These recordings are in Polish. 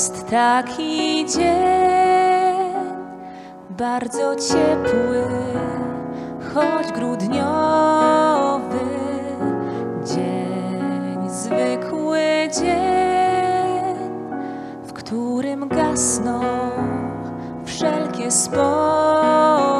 Jest taki dzień, bardzo ciepły, choć grudniowy. Dzień, zwykły dzień, w którym gasną wszelkie spory.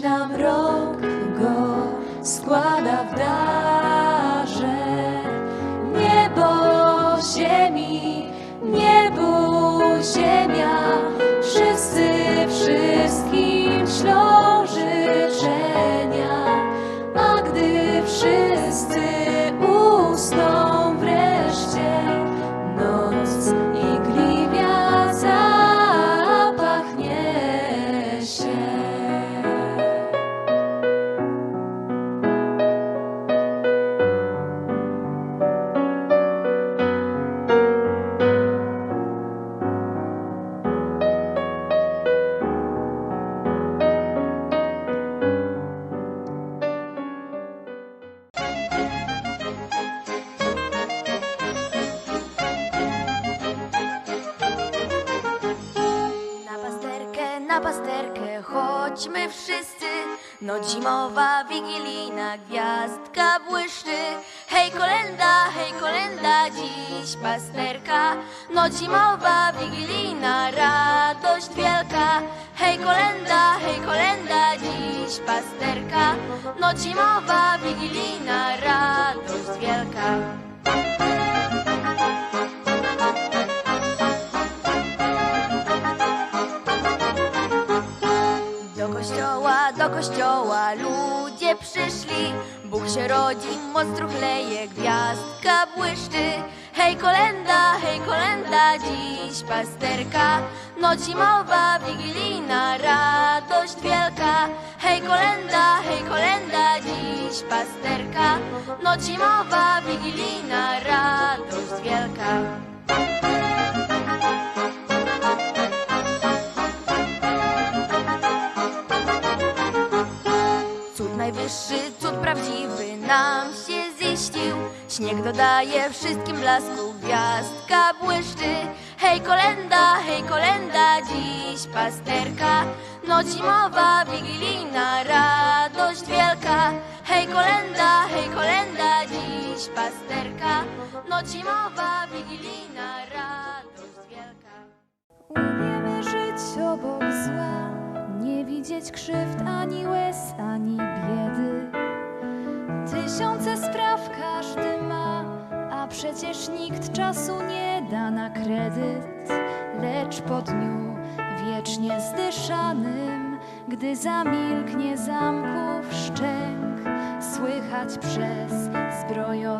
Nam rok wszyscy. No zimowa wigilijna gwiazdka błyszczy. Hej kolenda, hej kolenda, dziś pasterka. No zimowa wigilijna radość wielka. Hej kolenda, hej kolenda, dziś pasterka. No zimowa wigilijna radość wielka. Kościoła, ludzie przyszli. Bóg się rodzi, moc truchleje, gwiazdka błyszczy. Hej kolenda, hej kolenda, dziś pasterka. Noc zimowa, wigilijna, radość wielka. Hej kolenda, hej kolenda, dziś pasterka. Noc zimowa, wigilijna, radość wielka. Prawdziwy nam się ziścił. Śnieg dodaje wszystkim blasku, gwiazdka błyszczy. Hej kolenda, hej kolenda, dziś pasterka. Noc zimowa, wigilijna, radość wielka. Hej kolenda, hej kolenda, dziś pasterka. Noc zimowa, wigilijna, radość wielka. Umiemy żyć obok zła, nie widzieć krzywd ani łez, ani biedy. Tysiące spraw każdy ma, a przecież nikt czasu nie da na kredyt. Lecz po dniu wiecznie zdyszanym, gdy zamilknie zamków szczęk, słychać przez zbrojone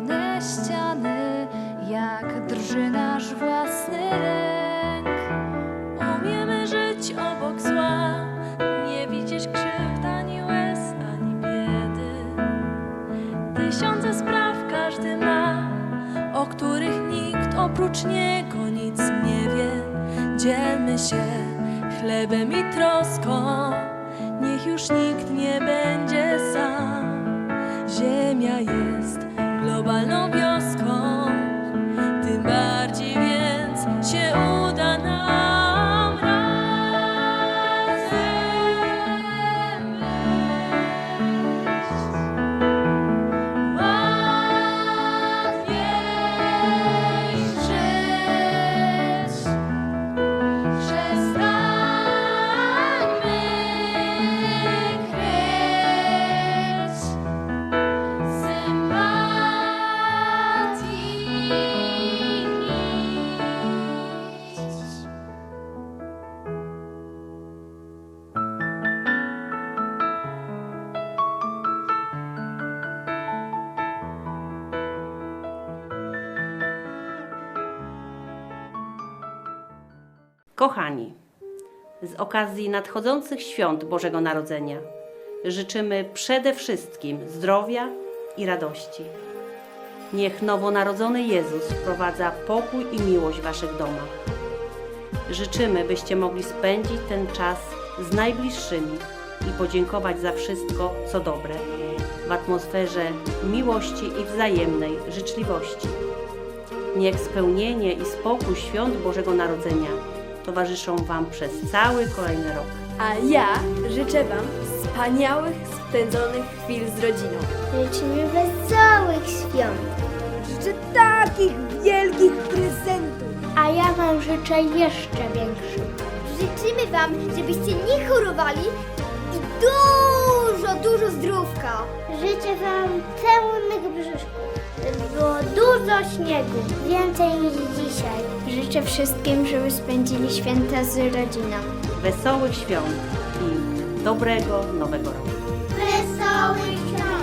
oprócz niego nic nie wie. Dzielmy się chlebem i troską, niech już nikt nie będzie sam. Ziemia jest globalną wioską, Kochani, z okazji nadchodzących świąt Bożego Narodzenia życzymy przede wszystkim zdrowia i radości. Niech nowonarodzony Jezus wprowadza pokój i miłość w Waszych domach. Życzymy, byście mogli spędzić ten czas z najbliższymi i podziękować za wszystko, co dobre, w atmosferze miłości i wzajemnej życzliwości. Niech spełnienie i spokój świąt Bożego Narodzenia towarzyszą Wam przez cały kolejny rok. A ja życzę Wam wspaniałych, spędzonych chwil z rodziną. Życzymy wesołych świąt. Życzę takich wielkich prezentów. A ja Wam życzę jeszcze większych. Życzymy Wam, żebyście nie chorowali i dużo, dużo zdrówka. Życzę Wam pełnych brzuszków, żeby było dużo śniegu, więcej niż dzisiaj. Życzę wszystkim, żeby spędzili święta z rodziną. Wesołych świąt i dobrego nowego roku. Wesołych świąt!